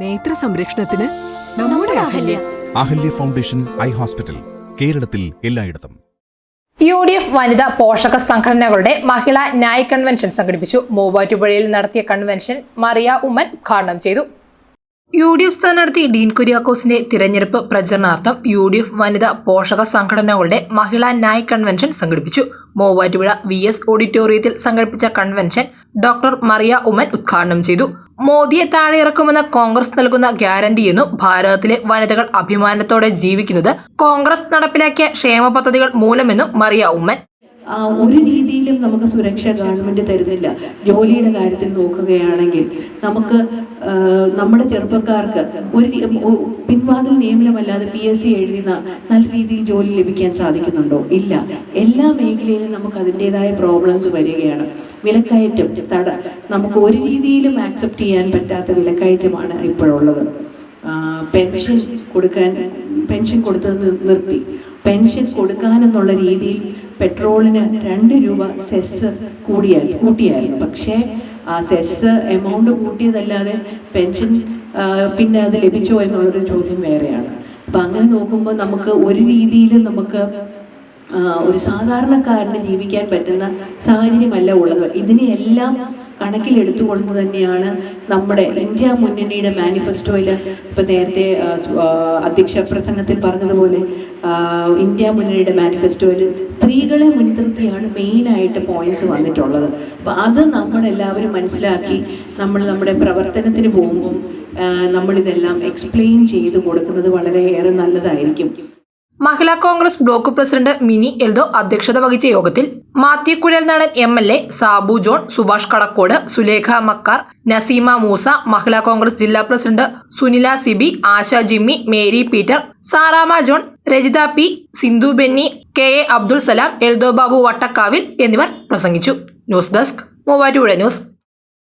നേത്ര സംരക്ഷണത്തിന് നമ്മുടെ Ahalya. Ahalya foundation eye hospital കേരളത്തിൽ എല്ലായിടത്തും. യു ഡി എഫ് വനിതാ പോഷക സംഘടനകളുടെ മഹിളാ ന്യായ കൺവെൻഷൻ സംഘടിപ്പിച്ചു. മൂവാറ്റുപുഴയിൽ നടത്തിയ കൺവെൻഷൻ മറിയ ഉമ്മൻ ഉദ്ഘാടനം ചെയ്തു. യു ഡി എഫ് സ്ഥാനാർത്ഥി ഡീൻ കുര്യാക്കോസിന്റെ തിരഞ്ഞെടുപ്പ് പ്രചരണാർത്ഥം യു ഡി എഫ് വനിതാ പോഷക സംഘടനകളുടെ മഹിളാ ന്യായ് കൺവെൻഷൻ സംഘടിപ്പിച്ചു. മൂവാറ്റുപുഴ വി എസ് ഓഡിറ്റോറിയത്തിൽ സംഘടിപ്പിച്ച കൺവെൻഷൻ ഡോക്ടർ മറിയ ഉമ്മൻ ഉദ്ഘാടനം ചെയ്തു. മോദിയെ താഴെ ഇറക്കുമെന്ന കോൺഗ്രസ് നൽകുന്ന ഗ്യാരണ്ടിയെന്നും ഭാരതത്തിലെ വനിതകൾ അഭിമാനത്തോടെ ജീവിക്കുന്നത് കോൺഗ്രസ് നടപ്പിലാക്കിയ ക്ഷേമ പദ്ധതികൾ മൂലമെന്നും മറിയ ഉമ്മൻ ഒരു രീതിയിലും നമുക്ക് സുരക്ഷ ഗവൺമെന്റ് തരുന്നില്ല. ജോലിയുടെ കാര്യത്തിൽ നോക്കുകയാണെങ്കിൽ നമുക്ക് നമ്മുടെ ചെറുപ്പക്കാർക്ക് ഒരു പിൻവാതിൽ നിയമനമല്ലാതെ പി എസ് സി എഴുതി നല്ല രീതിയിൽ ജോലി ലഭിക്കാൻ സാധിക്കുന്നുണ്ടോ? ഇല്ല. എല്ലാ മേഖലയിലും നമുക്ക് അതിന്റെതായ പ്രോബ്ലംസ് വരികയാണ്. വിലക്കയറ്റം തട നമുക്ക് ഒരു രീതിയിലും ആക്സെപ്റ്റ് ചെയ്യാൻ പറ്റാത്ത വിലക്കയറ്റമാണ് ഇപ്പോഴുള്ളത്. പെൻഷൻ കൊടുക്കാൻ പെൻഷൻ കൊടുത്തത് നിർത്തി. പെൻഷൻ കൊടുക്കാനെന്നുള്ള രീതിയിൽ പെട്രോളിന് രണ്ട് രൂപ സെസ് കൂടിയായി കൂട്ടിയായിരുന്നു. പക്ഷേ ആ സെസ് എമൗണ്ട് കൂട്ടിയതല്ലാതെ പെൻഷൻ പിന്നെ അത് ലഭിച്ചോ എന്നുള്ളൊരു ചോദ്യം വേറെയാണ്. അപ്പം അങ്ങനെ നോക്കുമ്പോൾ നമുക്ക് ഒരു രീതിയിൽ നമുക്ക് ഒരു സാധാരണക്കാരന് ജീവിക്കാൻ പറ്റുന്ന സാഹചര്യമല്ല ഉള്ളത്. ഇതിനെയെല്ലാം കണക്കിലെടുത്തുകൊണ്ട് തന്നെയാണ് നമ്മുടെ ഇന്ത്യ മുന്നണിയുടെ മാനിഫെസ്റ്റോയിൽ ഇപ്പം നേരത്തെ അധ്യക്ഷ പ്രസംഗത്തിൽ പറഞ്ഞതുപോലെ ഇന്ത്യ മുന്നണിയുടെ മാനിഫെസ്റ്റോയിൽ സ്ത്രീകളെ മുൻനിർത്തിയാണ് മെയിനായിട്ട് പോയിന്റ്സ് വന്നിട്ടുള്ളത്. അപ്പം അത് നമ്മളെല്ലാവരും മനസ്സിലാക്കി നമ്മൾ നമ്മുടെ പ്രവർത്തനത്തിന് പോകുമ്പം നമ്മളിതെല്ലാം എക്സ്പ്ലെയിൻ ചെയ്ത് കൊടുക്കുന്നത് വളരെയേറെ നല്ലതായിരിക്കും. മഹിളാ കോൺഗ്രസ് ബ്ലോക്ക് പ്രസിഡന്റ് മിനി എൽദോ അധ്യക്ഷത വഹിച്ച യോഗത്തിൽ Mathew Kuzhalnadan M L A Sabu John Subhash Kadakkode Sulekha Makkar Naseema Moosa Mahila Congress ജില്ലാ president Sunila Sibi Asha Jimmy Mary Peter Sarama John Rajitha P Sindhu Benny K A Abdul Salam Eldho Babu Vattakkavil എന്നിവർ പ്രസംഗിച്ചു. News desk Muvattupuzha news.